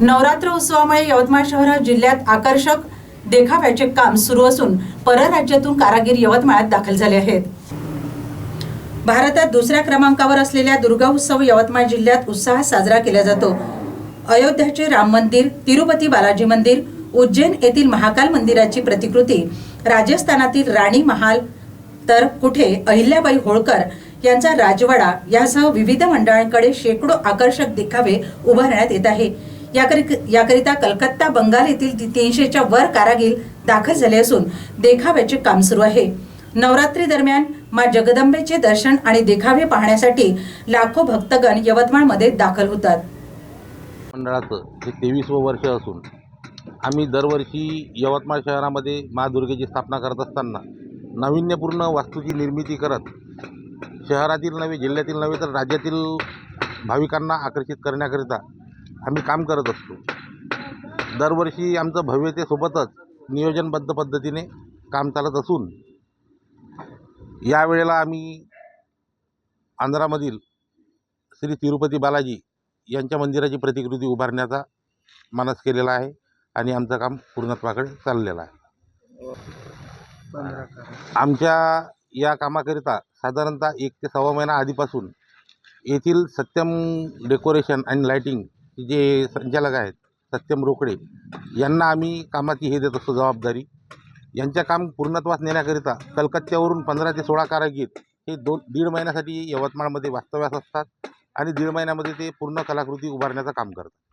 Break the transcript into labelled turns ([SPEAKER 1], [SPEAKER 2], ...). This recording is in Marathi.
[SPEAKER 1] नवरात्र उत्सवामुळे यवतमाळ शहरात जिल्ह्यात आकर्षक देखाव्याचे काम सुरू असून परराज्यातून कारागीर यवतमाळात दाखल झाले आहेत. भारतात दुसऱ्या क्रमांकावर असलेल्या दुर्गा उत्सव यवतमाळ जिल्ह्यात उत्साहात साजरा केला जातो. अयोध्याचे राम मंदिर तिरुपती बालाजी मंदिर उज्जैन येथील महाकाल मंदिराची प्रतिकृती राजस्थानातील राणी महाल तर कुठे अहिल्याबाई होळकर यांचा राजवाडा यासह विविध मंडळांकडे शेकडो आकर्षक देखावे उभारण्यात येत आहे. याकरिता कलकत्ता बंगाल येथील ती- तीनशेच्या वर कारागीर दाखल झाले असून देखाव्याचे काम सुरू आहे. नवरात्री दरम्यान मा जगदंबेचे दर्शन आणि देखावे पाहण्यासाठी लाखो भक्तगण यवतमाळमध्ये दाखल होतात.
[SPEAKER 2] मंडळाचं हे तेवीसवं वर्ष असून आम्ही दरवर्षी यवतमाळ शहरामध्ये महादुर्गेची स्थापना करत असताना नाविन्यपूर्ण वास्तूची निर्मिती करत शहरातील नव्हे जिल्ह्यातील नव्हे तर राज्यातील भाविकांना आकर्षित करण्याकरिता आम्ही काम करत असतो. दरवर्षी आमचं भव्यतेसोबतच नियोजनबद्ध पद्धतीने काम चालत असून यावेळेला आम्ही आंध्रामधील श्री तिरुपती बालाजी यांच्या मंदिराची प्रतिकृती उभारण्याचा मानस केलेला आहे आणि आमचं काम पूर्णत्वाकडे चाललेलं आहे. आमच्या या कामाकरिता साधारणतः एक ते सव्वा महिना आधीपासून येथील सत्यम डेकोरेशन आणि लाईटिंग जे संचालक आहेत सत्यम रोकडे यांना आम्ही कामाची हे देत असतो जबाबदारी. यांच्या काम पूर्णत्वास नेण्याकरिता कलकत्त्यावरून पंधरा ते सोळा कारागीर हे दोन दीड महिन्यासाठी यवतमाळमध्ये वास्तव्यास असतात आणि दीड महिन्यामध्ये ते पूर्ण कलाकृती उभारण्याचं काम करतात.